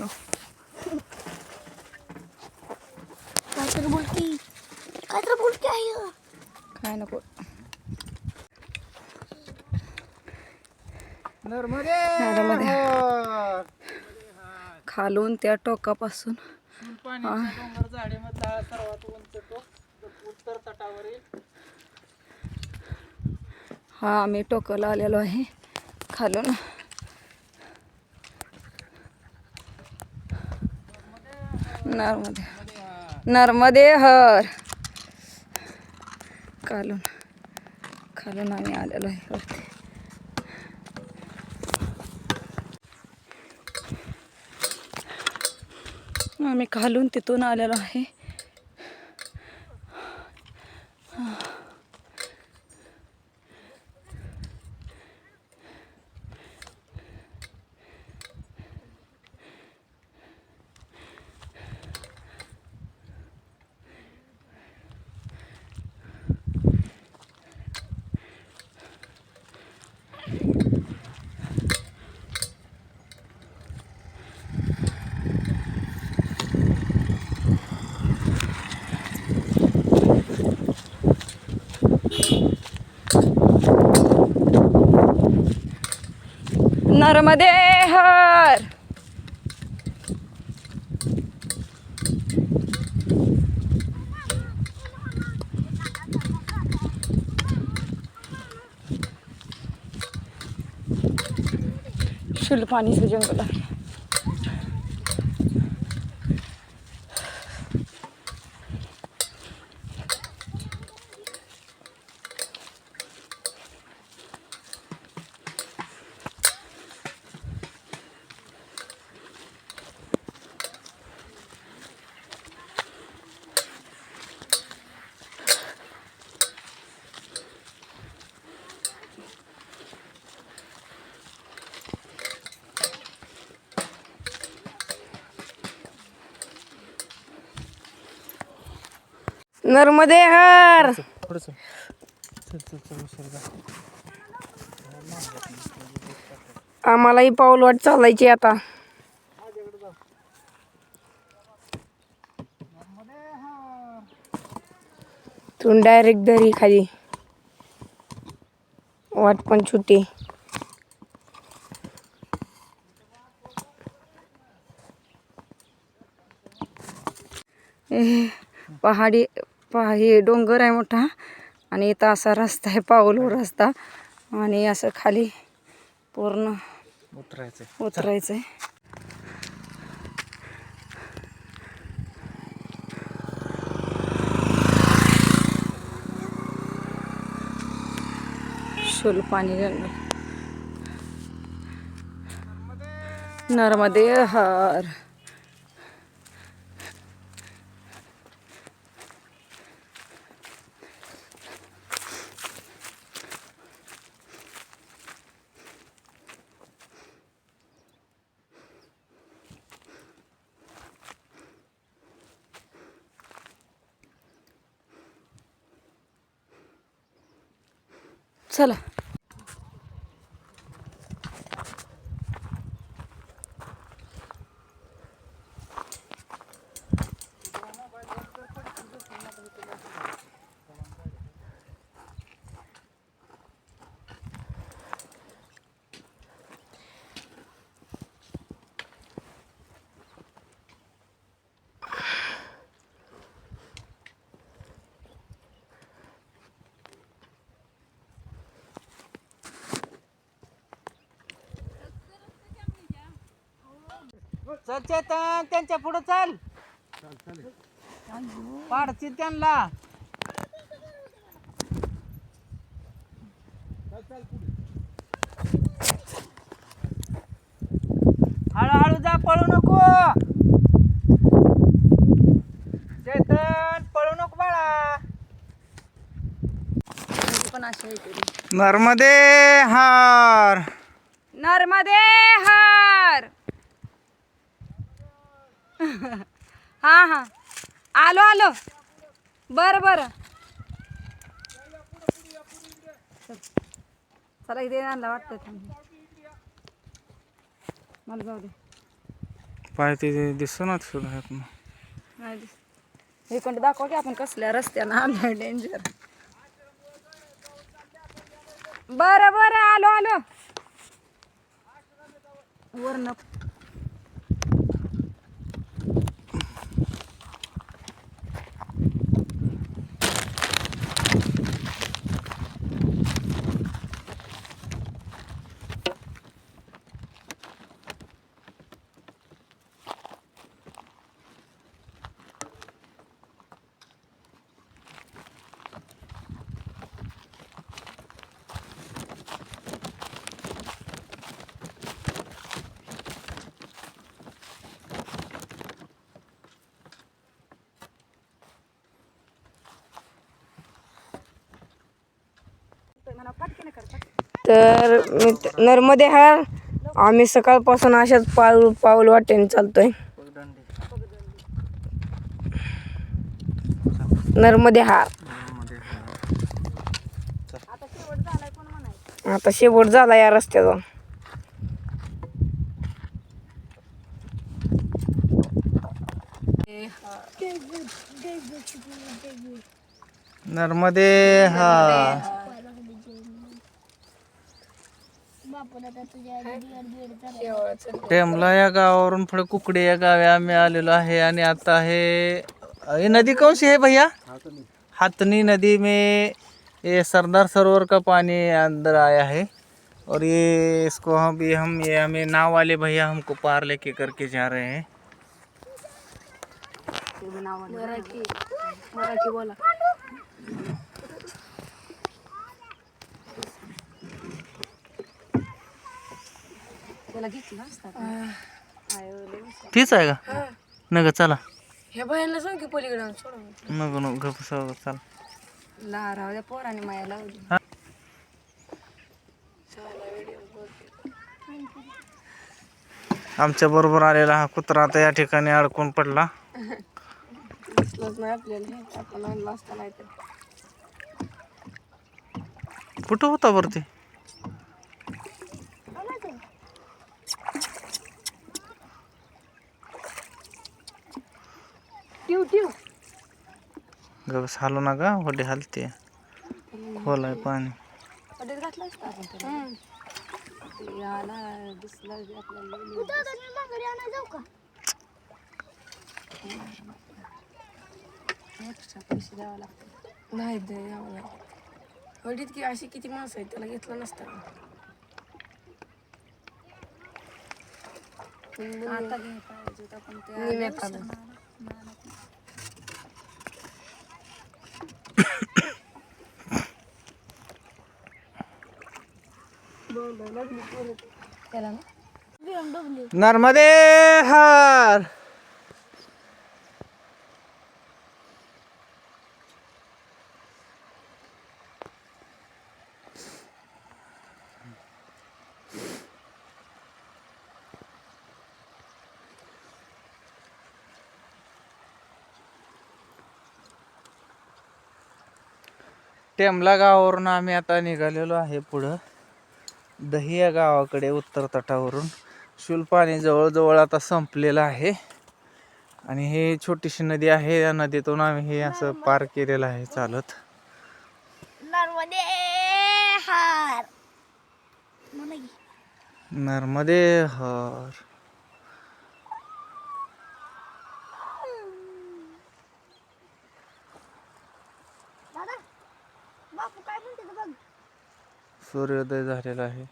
हो. काय तर बोलती काय तर बोलती आहे काय नको. नर्मदे! नर्मदे. हर. खालून त्या टोकापासून. हा आम्ही टोकाला आलेलो आहे. खालून. नर्मदे. नर्मदे हर. खालून. खालून आम्ही आलेलो आहे वरती. आम्ही खालून तिथून आलेलो आहे. नर्मदे हर. शुलपाणीचं जंगल नर्मदे हर थोडस चल. चल चल उशीर झाला. आम्हालाही पाऊल वाट चालायची आता. तू डायरेक्ट दरी खाली. वाट पण छोटी ए, पहाडी पहा हे डोंगर आहे मोठा. आणि इथं असा रस्ता आहे पाऊलवर रस्ता. आणि असं खाली पूर्ण उतरायचंय. उतरायचं आहे शुलपाणी जंगल नर्मदे हर. चला चल चेतन त्यांच्या पुढे चाल. पाडची त्यांना. हळूहळू जा पळू नको. चेतन पळू नको बाळा. पण अशी आहे इकडे. नर्मदे हार. नर्मदे हर. हा हा. आलो आलो. बर बर. चला इथे आणला वाटतं. मला जाऊ दे. पाय ते दिसणार नाही दिस- इकडं दाखवा की आपण कसल्या रस्त्यानं आलोय डेंजर बरं बरं. आलो आलो. वरनं तर नर्मदे हार. आम्ही सकाळपासून अशाच पाऊल पाऊल वाटेने चालतोय. नर्मदे हार. आता शेवट झाला या रस्त्याचा. नर्मदे हा टेमला या गावावरून पुढे कुकडे या गावी आम्ही आलेलो आहे आणि आता हे ये नदी कौन सी है भैया हाथनी नदी में ये सरदार सरोवर का पानी अंदर आया है और ये इसको हम ये हम ये हमें नाव वाले भैया हमको पार लेके करके जा रहे हैं। मराठी मराठी बोला. तीच आहे का? नग चला. ह्या बायांना सांग की पलीकडे सोडून. नको नको गप सव चला. ला राहू द्या पोराने माया लावली. आमच्या बरोबर आलेला हा कुत्रा आता या ठिकाणी अडकून पडला. दिसलंच नाही आपल्याला हे आपण आणलं असतं नाही तर कुठं होता वरती ट्यू गबस हालू नका वडी हलते खोल आहे पाणी. पडेल घातलं असतं आपण त्याला. ते आला दिसला की आपल्याला लई जाऊ का? एक्स्ट्रा पैसे द्यावे लागतात. नाही द्यावं वडीत की अशी किती माणसं आहेत त्याला घेतलं नसतं का? आता घे पाहिजे होतं पण ते आलं. त्याला नर्मदे हार। टेमला गावावरून आम्ही आता निघालेलो आहे पुढं. दही या गावाकडे उत्तर तटावरून शुलपाणी जवळजवळ आता संपलेलं आहे. आणि हे छोटीशी नदी आहे. या नदीतून आम्ही हे असं पार केलेलं आहे चालत. नर्मदे हार म्हणा की. नर्मदे हर दादा बापू काय म्हणते ते बघ सूर्योदय झालेला आहे.